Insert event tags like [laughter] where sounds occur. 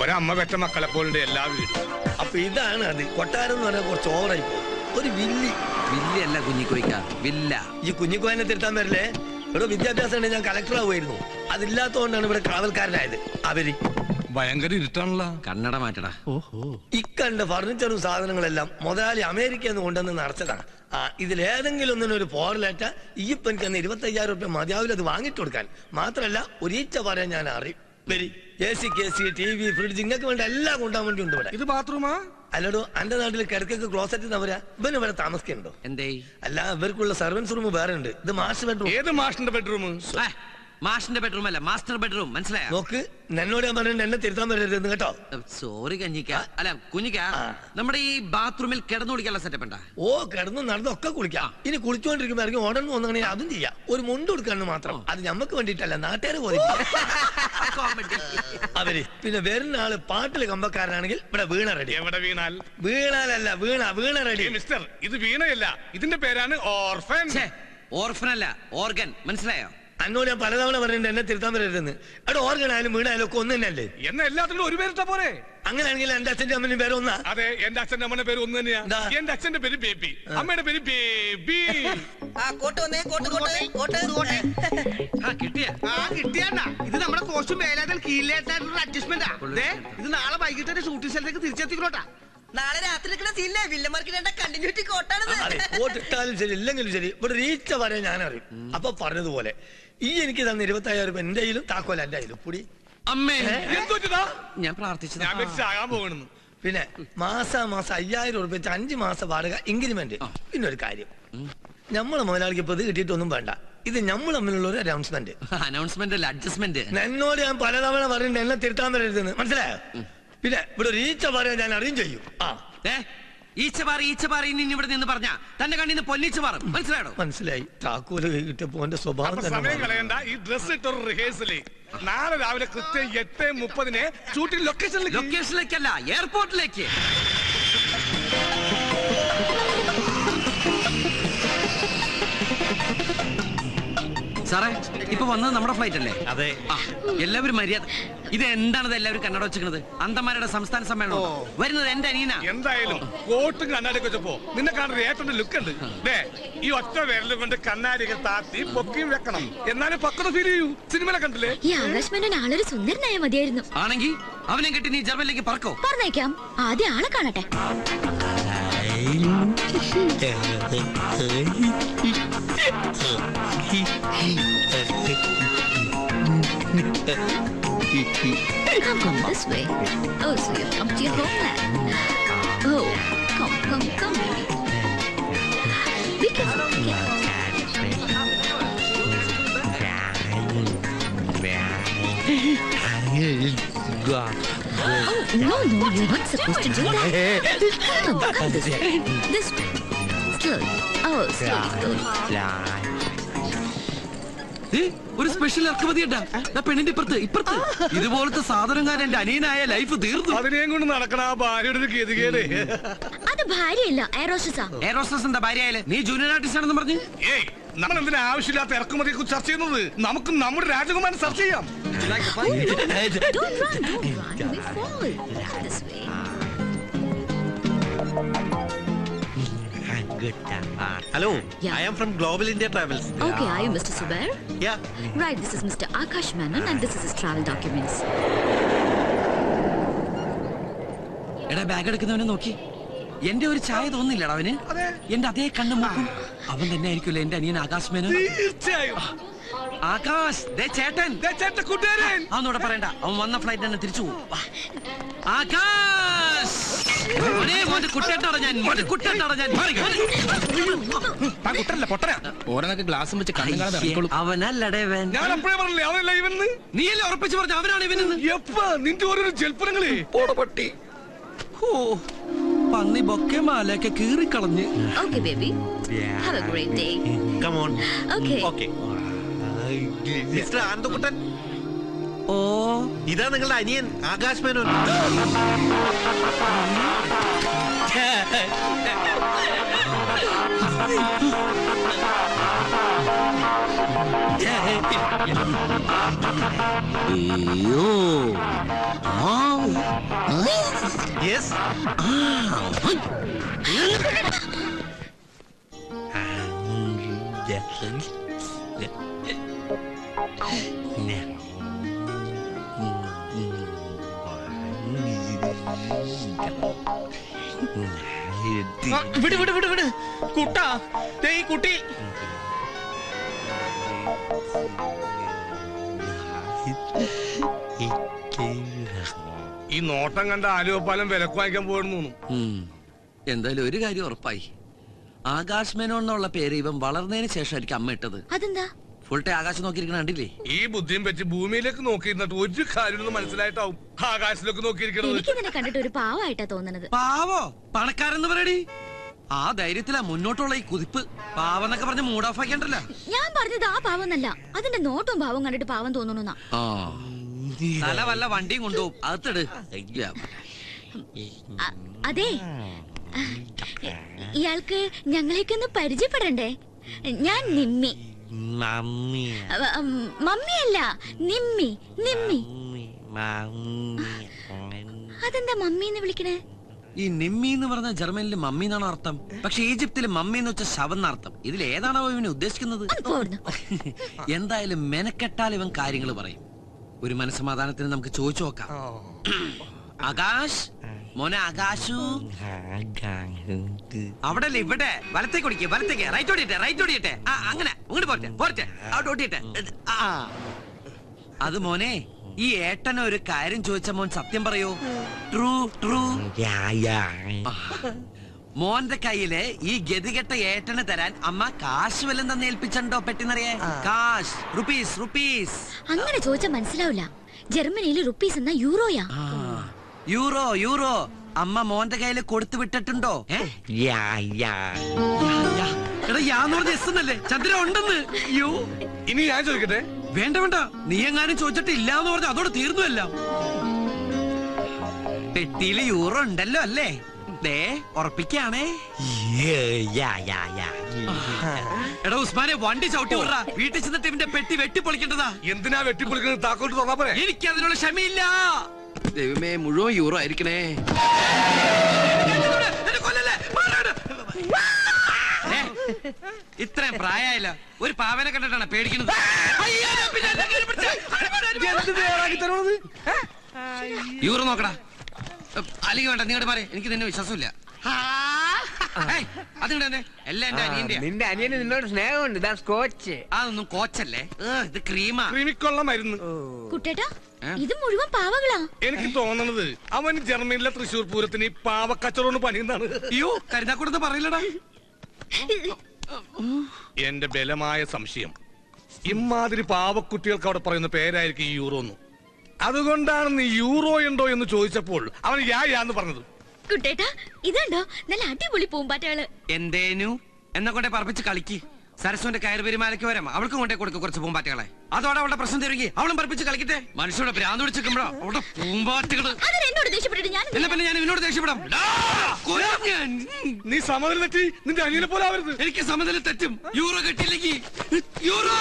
ഒരമ്മ പെറ്റ മക്കളെ പോലുണ്ട് എല്ലാ വീടും അപ്പൊ ഇതാണ് അത്. കൊട്ടാരം എന്ന് പറഞ്ഞാൽ കുറച്ച് ഓവറായി പോകും. ഒരു വില്ലി. വില്ലല്ല കുഞ്ഞിക്കോയ്ക്ക വില്ല. ഈ കുഞ്ഞിക്കോയനെ തിരുത്താൻ വരില്ലേ? ഇവിടെ വിദ്യാഭ്യാസം ഉണ്ടെങ്കിൽ ഞാൻ കളക്ടർ ആവുമായിരുന്നു. അതില്ലാത്തതുകൊണ്ടാണ് ഇവിടെ കാവൽക്കാരനായത്. അവർ. ഭയങ്കര ഇരുട്ടാണല്ലോ. കണ്ണട മാറ്റടാ. ഓഹോ. ഇക്കണ്ട ഫർണിച്ചറും സാധനങ്ങളെല്ലാം മുതലാളി അമേരിക്കയിൽ നിന്ന് കൊണ്ടുവന്ന് നിറച്ചതാണ്. ആ ഇതിലേതെങ്കിലും ഒന്നിനും ഒരു പോറലേറ്റ ഈ ഇപ്പൊ എനിക്ക് അന്ന് ഇരുപത്തി അയ്യായിരം റുപ്യ മതിയാവില്ല അത് വാങ്ങിട്ട് കൊടുക്കാൻ. മാത്രല്ല ഒരീച്ച പറയാൻ ഞാൻ അറിയും. വരി. A C K C T V fridge ഇങ്ങക്ക് വേണ്ട എല്ലാം കൊണ്ടാൻ വേണ്ടി ഉണ്ട് ഇവിടെ. ഇത് ബാത്റൂമാ? അല്ലടോ എന്റെ നാട്ടിൽ കിടക്കൊക്കെ ക്ലോസറ്റ് തവരാ ഇവന് ഇവിടെ താമസിക്കുന്നുണ്ടോ? എന്തേ? അല്ല ഇവർക്കുള്ള സർവൻസ് റൂം വേറെ ഉണ്ട്. ഇത് മാസ്റ്റർ ബെഡ്റൂം ഏത് മാഷിന്റെ ബെഡ്റൂം മാഷിന്റെ ബെഡ്റൂം അല്ല മാസ്റ്റർ ബെഡ്റൂം മനസ്സിലായോ? നോക്ക് എന്നോട് ഞാൻ പറഞ്ഞു എന്നെ തിരുത്താൻ പറ്റരുത് കേട്ടോ. സോറി കഞ്ഞിക്ക. അല്ല കുഞ്ഞിക്ക. നമ്മുടെ ഈ ബാത്റൂമിൽ കിടന്നു കുളിക്കാൻ സെറ്റപ്പ് ഉണ്ടാ? ഓ കിടന്നു നടന്നൊക്കെ കുളിക്കാം. ഇനി കുളിച്ചുകൊണ്ടിരിക്കുമ്പോ ഇറങ്ങി ഉടനെ വന്നാണെങ്കിൽ അതും ചെയ്യാം. ഒരു മുണ്ട് കൊടുക്കാന്ന് മാത്രം. അത് ഞമ്മക്ക് വേണ്ടിയിട്ടല്ല നാട്ടുകാർ പോലെ [laughs] അവർ പിന്നെ വരുന്ന ആൾ പാട്ടിൽ കമ്പക്കാരനാണെങ്കിൽ ഇവിടെ വീണ റെഡി. എവിടെ വീണാൽ? വീണാലല്ല വീണ വീണ റെഡി. മിസ്റ്റർ ഇത് വീണയല്ല. ഇതിന്റെ പേരാണ് ഓർഫൻ. ഓർഫൻ അല്ല ഓർഗൻ. മനസ്സിലായോ? അന്നോട് ഞാൻ പലതവണ പറഞ്ഞിട്ട് എന്നെ തിരുത്താൻ വരരുതെന്ന്. അവിടെ ഓർഗനായാലും വീണായാലും ഒക്കെ ഒന്ന് തന്നെയല്ലേ എന്ന എല്ലാത്തിനും ഒരു പേരിട്ട പോരെ. അങ്ങനെയാണെങ്കിൽ എന്റെ അച്ഛന്റെ അമ്മന്റെ പേര് ഒന്നാ? അതെ എന്റെ അച്ഛന്റെ അമ്മയുടെ പേര് ഒന്ന് തന്നെയാ. എന്താ? എന്റെ അച്ഛന്റെ പേര് ബേബി അമ്മയുടെ പേര് ബേബി. ആ കോട്ട് വന്നേ കോട്ട് കോട്ട് കോട്ട് കോട്ട്. ആ കിട്ടിയ ആ കിട്ടിയണ്ട ഇത് നമ്മുടെ കോച്ചും വേലാതൽ കീഴിലേറ്റായിട്ടുള്ള അഡ്ജസ്റ്റ്മെന്റാ ഇത് നാളെ വൈകിട്ട് ഷൂട്ടിംഗ് സ്ഥലത്തേക്ക് തിരിച്ചെത്തിക്കണോട്ടാ. നാളെ രാത്രി എടുക്കുന്ന സീനിലെ വില്ലന്മാർക്ക് കണ്ടിന്യൂറ്റി കോട്ടാണത് അതെ വോട്ടിട്ടാലും ശരി ഇല്ലെങ്കിലും ശരി ഇവിടെ റീച്ച വരെ ഞാൻ അറിയും അപ്പൊ പറഞ്ഞതുപോലെ ഈ എനിക്ക് തന്ന ഇരുപത്തയ്യായിരം രൂപ എന്റെ കയ്യിലും താക്കോല എന്റെ കയ്യിലും. പൊടി. അമ്മേ ഞാൻ പ്രാർത്ഥിച്ചു പിന്നെ മാസാ മാസം അയ്യായിരം ഉറുപ്പ്യ വെച്ച് അഞ്ച് മാസം വാടക ഇൻക്രിമെന്റ് പിന്നെ ഒരു കാര്യം. നമ്മളെ മുതലാളിക്ക് ഇപ്പൊ ഇത് കിട്ടിയിട്ടൊന്നും വേണ്ട. ഇത് നമ്മൾ തമ്മിലുള്ള ഒരു അനൗൺസ്മെന്റ് അനൗൺസ്മെന്റ് [laughs] അല്ല അഡ്ജസ്റ്റ്മെന്റ് എന്നോട് ഞാൻ പലതവണ പറയുന്നുണ്ട് എന്നെ തിരുത്താൻ വരരുതെന്ന്. മനസ്സിലായോ? പിന്നെ ഇവിടെ ഒരു ഈച്ച പാറ ഞാൻ അറിയും ചെയ്യും. ആ. ഏ? ഈച്ച പാറി ഈച്ച പാറി ഇനി ഇവിടെ നിന്ന് പറഞ്ഞ തന്റെ കണ്ണിന്ന് പൊന്നിച്ച് മാറും. മനസ്സിലായോ? മനസ്സിലായി. താക്കൂൽ കിട്ടിയപ്പോ എന്റെ സ്വഭാവം അപ്പൊ തന്നെ സമയം മാറി. കളയണ്ട. ഈ ഡ്രസ് ഇട്ടൊരു റിഹേഴ്സൽ നാളെ രാവിലെ കൃത്യം എട്ട് മുപ്പതിന് ഷൂട്ടിംഗ് ലൊക്കേഷനിലേക്ക് ലൊക്കേഷനിലേക്കല്ല എയർപോർട്ടിലേക്ക് സാറേ ഇപ്പൊ വന്നത് നമ്മുടെ ഫ്ലൈറ്റ് അല്ലേ? അതെ. ആ എല്ലാവരും മര്യാദ. ഇത് എന്താണത് എല്ലാവരും കണ്ണട വെച്ചിരിക്കുന്നത്? അന്തമാരുടെ സംസ്ഥാന സമ്മേളനം വരുന്നത് എന്റെ അനിയന. എന്തായാലും കോട്ടും കണ്ണാടിയൊക്കെ വെച്ചപ്പോ നിന്നെ കാണുന്ന ഏറ്റവും ലുക്ക് ഉണ്ട്. ദേ ഈ ഒറ്റ വിരലും കൊണ്ട് കണ്ണാടിയൊക്കെ താത്തി പൊക്കിയും വെക്കണം. എന്നാലും പക്വത ഫീൽ ചെയ്യൂ. സിനിമയിലെ കണ്ടില്ലേ? ഈ ആകാശ് ആളൊരു സുന്ദരനായ മതിയായിരുന്നു. ആണെങ്കിൽ അവനെ കെട്ടി നീ ജർമ്മനിലേക്ക് പറക്കോ? പറഞ്ഞേക്കാം. ആദ്യം ആളെ കാണട്ടെ. Come, come this way. Oh, so you've come to your homeland. Oh, come, come, come, baby. Be careful, be careful. Oh, no, no, you're not supposed to do that. Come, come this way. This way. Slowly. Oh, slowly, slowly. ഒരു special ഇറക്കുമതി ഉണ്ടാ പെണ്ണിന്റെ ഇപ്പുറത്ത് ഇപ്പുറത്ത്. ഇതുപോലത്തെ സാധനങ്ങാൻ എന്റെ അനിയനായ life തീർന്നു. അതിനെയും കൊണ്ട് നടക്കണ ആ ഭാര്യയുടെ ഗതികേട്. അത് ഭാര്യയല്ല എയറോസ്റ്റസാ എയറോസ്റ്റസ് എന്താ ഭാര്യയായാലേ? നീ ജൂനിയർ ആർട്ടിസ്റ്റ് ആണെന്ന് പറഞ്ഞു. ഏയ് നമ്മൾ എന്തിനാ ആവശ്യമില്ലാത്ത ഇറക്കുമതിയെ കുറിച്ച് ചർച്ച ചെയ്യുന്നത്? നമുക്ക് നമ്മുടെ രാജകുമാരൻ ചർച്ച ചെയ്യാം. Hello, Yeah. I am from Global India Travels. Okay, are you Mr. Subair? Yeah. Right, this is Mr. Akash Menon and this is his travel documents. എടാ ബാഗ് എടുക്കുന്നവനെ നോക്കി എന്റെ ഒരു ചായ തോന്നില്ലടാ അവന് എന്റെ അതേ കണ്ണും മൂക്കും അവൻ തന്നെ ആയിരിക്കുമല്ലോ എന്റെ അനിയൻ ആകാശ് മേനോ തീർച്ചയായും ആകാശ് ദേ ചേട്ടൻ ദേ ചേട്ടൻ കൂട്ടുകാരൻ അവനോട് പറയണ്ട അവൻ വന്ന ഫ്ലൈറ്റ് തന്നെ തിരിച്ചു പോകും വാ. ആകാശ് ഓരോന്നൊക്കെ ഗ്ലാസും വെച്ച് കണ്ണും കാണാതെ ഇറങ്ങിക്കോളൂ അവനല്ലടേ ഞാൻ അപ്പോഴേ പറഞ്ഞില്ലേ അവനല്ല ഇവന്ന് നീയല്ലേ ഉറപ്പിച്ചു പറഞ്ഞു അവനാണ് ഇവനെന്ന്? എപ്പ നിന്റെ ഓരോരോ ജൽപ്പനങ്ങളെ പട്ടി. ഓ പന്നി ബൊക്കെ മാലയൊക്കെ കീറിക്കളഞ്ഞ്. Have a great day. Come on. Okay. Okay. Mister Anandakuttan ഓ. ഇതാ നിങ്ങളുടെ അനിയൻ ആകാശ് മേനോൻ. അയ്യോ. യെസ് ആ, വിട് വിട് വിട് വിട്. കുട്ടാ ദേ ഈ കുട്ടി. ഈ നോട്ടം കണ്ട ആലുവപ്പാലം വിലക്ക് വാങ്ങിക്കാൻ പോകണമെന്ന് എന്തായാലും ഒരു കാര്യം ഉറപ്പായി. ആകാശ് മേനോൻ എന്നുള്ള പേര് ഇവൻ വളർന്നതിന് ശേഷമായിരിക്കും അമ്മ ഇട്ടത്. അതെന്താ? ഫുൾ ടൈം ആകാശം നോക്കിയിരിക്കണ കണ്ടില്ലേ? ഈ ബുദ്ധിയും വെച്ച് ഭൂമിയിലേക്ക് നോക്കിയിരുന്നിട്ട് ഒരു കാര്യം മനസ്സിലായിട്ടാവും ആകാശത്തിലേക്ക് നോക്കിയിരിക്കണത്. എനിക്ക് നിന്നെ കണ്ടിട്ട് ഒരു പാവായിട്ടാ തോന്നുന്നത് പാവോ? പണക്കാരെന്ന് പറയടി. ആ ധൈര്യത്തിലാ മുന്നോട്ടുള്ള ഈ കുതിപ്പ്. പാവെന്നൊക്കെ പറഞ്ഞ് മൂഡ് ഓഫ് ആക്കിയണ്ടല്ലോ. ഞാൻ പറഞ്ഞത് ആ പാവന്നല്ല. അതിന്റെ നോട്ടും പാവം കണ്ടിട്ട് പാവം തോന്നുന്നു ആ. തല വല്ല വണ്ടിയും കൊണ്ടുപോകും. അകത്തിട്. അതെ. ഇയാൾക്ക് ഞങ്ങളെയൊക്കെ ഒന്ന് പരിചയപ്പെടണ്ടേ? ഞാൻ നിമ്മി. മമ്മി. മമ്മിയല്ല നിമ്മി നിമ്മി. മമ്മി അതെന്താ മമ്മി. എന്ന് വിളിക്കണേ? ഈ നിമ്മി എന്ന് പറഞ്ഞ ജർമ്മനിൽ മമ്മി എന്നാണ് അർത്ഥം? പക്ഷെ ഈജിപ്തിൽ മമ്മി എന്ന് വെച്ച ശവം എന്നർത്ഥം ഇതിൽ ഏതാണോ ഇവന് ഉദ്ദേശിക്കുന്നത്? എന്തായാലും മെനക്കെട്ടാൽ ഇവൻ കാര്യങ്ങൾ പറയും. ഒരു മനസ്സമാധാനത്തിന് നമുക്ക് ചോദിച്ചു നോക്കാം. ആകാശ് മോനെ ആകാശു അവിടെ അല്ലേ ഇവിടെ? വലത്തേക്ക് ഓടിക്കേ വലത്തേക്ക്. റൈറ്റ് ഓടിയിട്ടെ റൈറ്റ് ഓടിയിട്ടെ. ആ അങ്ങനെ. ഇങ്ങോട്ട് പോരട്ടെ പോരട്ടെ. അവിടെ ഓടിയിട്ടെ. ആ. അത് മോനെ ഈ ഏട്ടനെ ഒരു കാര്യം ചോദിച്ച മോൻ സത്യം പറയൂ? True true. മോന്റെ കയ്യിൽ ഈ ഗതികെട്ട ഏട്ടന് തരാൻ അമ്മ കാശ് വല്ലതും തന്നെ ഏൽപ്പിച്ചോ പെട്ടിന്നറിയേ? കാശ് റുപ്പീസ് റുപ്പീസ്. അങ്ങനെ ചോദിച്ചാൽ മനസ്സിലാവില്ല ജർമ്മനിയിൽ റുപ്പീസ് എന്ന യൂറോയാ. Euro euro. അമ്മ മോന്റെ കയ്യിൽ കൊടുത്തു വിട്ടിട്ടുണ്ടോ? എന്നല്ലേ? ചന്ദ്ര ഉണ്ടെന്ന്. യോ ഇനി ഞാൻ ചോദിക്കട്ടെ? വേണ്ട വേണ്ട. നീ എങ്ങാനും ചോദിച്ചിട്ട് ഇല്ല എന്ന് പറഞ്ഞ അതോടെ തീർന്നു എല്ലാം. പെട്ടിയിൽ യൂറോ ഉണ്ടല്ലോ അല്ലേ? ദേ ഉറപ്പിക്കാണേ. എടാ ഉസ്മാനെ വണ്ടി ചവിട്ടി വിടറാ. വീട്ടിൽ ചെന്നിട്ട് ഇവന്റെ പെട്ടി വെട്ടി പൊളിക്കേണ്ടതാ എന്തിനാ വെട്ടിപ്പൊളിക്കുന്നത്? താക്കോട്ട് തുറന്നാ പോരെ. എനിക്ക് അതിനുള്ള ക്ഷമയില്ല. ദൈവമേ മുഴുവൻ യൂറോ ആയിരിക്കണേ. ഇത്രയും പ്രായമായില്ല ഒരു പാവനെ കണ്ടിട്ടാണ് പേടിക്കുന്നത്. യൂറോ നോക്കടാ. അല്ലെങ്കിൽ വേണ്ട നിങ്ങളുടെ മാറി. എനിക്ക് നിന്നെ വിശ്വാസമില്ല. തന്നെ എല്ലാം എന്റെ അനിയന്റെ നിന്റെ അനിയന് നിന്നോട് സ്നേഹമുണ്ട്. ഇതാ സ്കോച്ച്. അതൊന്നും കോച്ചല്ലേ? ഇത് ക്രീമാ. ക്രീമിക്കുള്ള മരുന്ന് കുട്ടേട്ടാ ഇത് മുഴുവൻ പാവകളാ. എനിക്ക് തോന്നണത് അവൻ ജർമ്മനിലെ തൃശൂർ പൂരത്തിന് ഈ പാവക്കച്ചവടം പണിയുന്നതാണ്. അയ്യോ കരുതാക്കൂടെന്ന് പറയില്ലടാ. എന്റെ ബലമായ സംശയം. ഇമാതിരി പാവക്കുട്ടികൾക്ക് അവിടെ പറയുന്ന പേരായിരിക്കും ഈ യൂറോ എന്ന് അതുകൊണ്ടാണ് നീ യൂറോ ഉണ്ടോ എന്ന് ചോദിച്ചപ്പോൾ അവൻ യാ യാന്ന് പറഞ്ഞത്. കുട്ടേട്ടാ ഇതുണ്ടോ? നല്ല അടിപൊളി പൂമ്പാറ്റകൾ. എന്തേനു? എന്നെ കൊണ്ടേ പറപ്പിച്ച് കളിക്ക്. സരസ്വന്റെ കയർ പെരുമാലയ്ക്ക് വരാം. അവൾക്കും കൊണ്ടേ കൊടുക്കും കുറച്ച് പൂമ്പാറ്റകളെ. അതോടെ അവളുടെ പ്രശ്നം തരുകി അവളും പറപ്പിച്ച് കളിക്കട്ടെ. മനുഷ്യരുടെ ഭ്രാന്ത് പിടിച്ചിരിക്കുമ്പോഴോ അവളുടെ പൂമ്പാറ്റകൾ. എന്നോട് ദേഷ്യപ്പെട്ടിട്ട് ഞാൻ എന്നാ പിന്നെ ഞാൻ ഇവനോട് ദേഷ്യപ്പെടാം. നീ സമനില തെറ്റി നിന്റെ അനിയനെ പോലെ ആവരുത്. എനിക്ക് സമനില തെറ്റും. യൂറോ കെട്ടില്ലെങ്കിൽ യൂറോ!